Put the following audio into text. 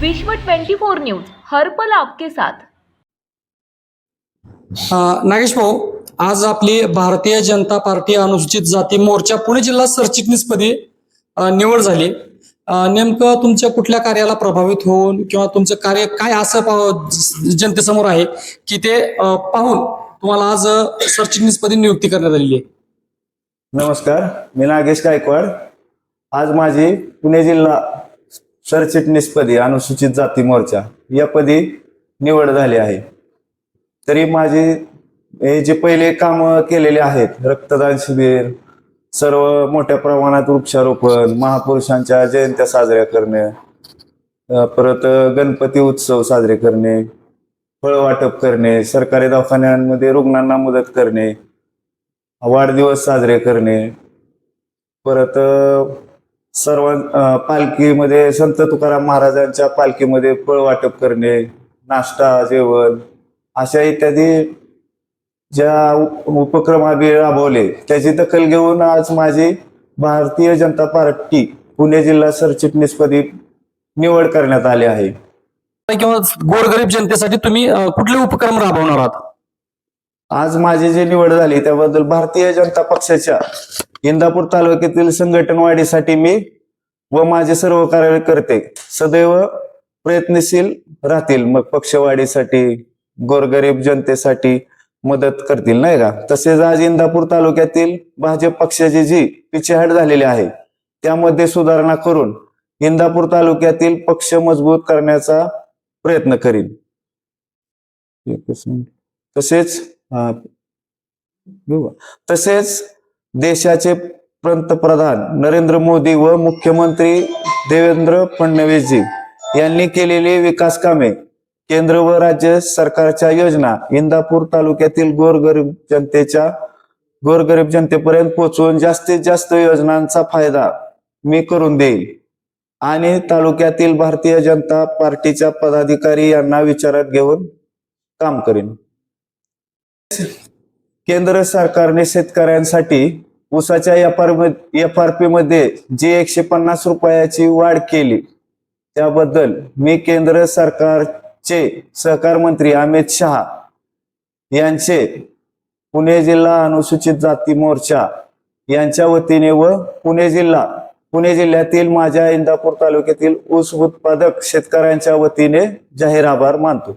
विश्व 24 न्यूज हर पल आपके साथ. नागेश भाऊ आज आपली भारतीय जनता पार्टी अनुसूचित जाती मोर्चा पुणे जिल्हा सरचिटणीसपदी निवड झाली. नेमकं तुमच्या कुठल्या कार्याला प्रभावित होऊन किंवा तुमचं कार्य काय असं जनतेसमोर आहे की ते पाहून तुम्हाला आज सरचिटणीसपदी नियुक्ती करण्यात आलेली आहे? नमस्कार मी नागेश गायकवाड. आज माझी पुणे जिल्हा सरचिटणीसपदी अनुसूचित जाती मोर्चा या पदी निवड झाली आहे. तरी माझी हे जे पहिले काम केलेले आहेत रक्तदान शिबिर सर्व मोठ्या प्रमाणात वृक्षारोपण महापुरुषांच्या जयंत्या साजऱ्या करणे परत गणपती उत्सव साजरे करणे फळ वाटप करणे सरकारी दवाखान्यांमध्ये रुग्णांना मदत करणे वाढदिवस साजरे करणे परत सर्व पालखीमध्ये संत तुकाराम महाराजांच्या पालखीमध्ये फळ वाटप करणे नाश्ता जेवण अशा इत्यादी ज्या उपक्रम आम्ही राबवले त्याची दखल घेऊन आज माझी भारतीय जनता पार्टी पुणे जिल्हा सरचिटणीसपदी निवड करण्यात आली आहे. किंवा गोरगरीब जनतेसाठी तुम्ही कुठले उपक्रम राबवणार आहात? आज माझी जी निवड झाली त्याबद्दल भारतीय जनता पक्षाच्या इंदापूर तालुक्यातील संघटन वाढीसाठी मी व माझे सर्व कार्यकर्ते सदैव प्रयत्नशील राहतील. मग पक्षवाढीसाठी गोरगरीब जनतेसाठी मदत करतील नाही का? तसेच आज इंदापूर तालुक्यातील भाजप पक्षाची जी पिछेहाट झालेली आहे त्यामध्ये सुधारणा करून इंदापूर तालुक्यातील पक्ष मजबूत करण्याचा प्रयत्न करीन. तसेच तसेच देशाचे पंतप्रधान नरेंद्र मोदी व मुख्यमंत्री देवेंद्र फडणवीसजी यांनी केलेली विकास कामे केंद्र व राज्य सरकारच्या योजना इंदापूर तालुक्यातील गोरगरीब जनतेच्या गोरगरीब जनतेपर्यंत पोहोचवून जास्तीत जास्त योजनांचा फायदा मी करून देईल आणि तालुक्यातील भारतीय जनता पार्टीच्या पदाधिकारी यांना विचारात घेऊन काम करेन. केंद्र सरकारने शेतकऱ्यांसाठी ऊसाच्या एफ आर पी मध्ये जी एकशे पन्नास रुपयाची वाढ केली त्याबद्दल मी केंद्र सरकारचे सहकार मंत्री अमित शहा यांचे पुणे जिल्हा अनुसूचित जाती मोर्चा यांच्या वतीने व पुणे जिल्हा पुणे जिल्ह्यातील माझ्या इंदापूर तालुक्यातील ऊस उत्पादक शेतकऱ्यांच्या वतीने जाहीर आभार मानतो.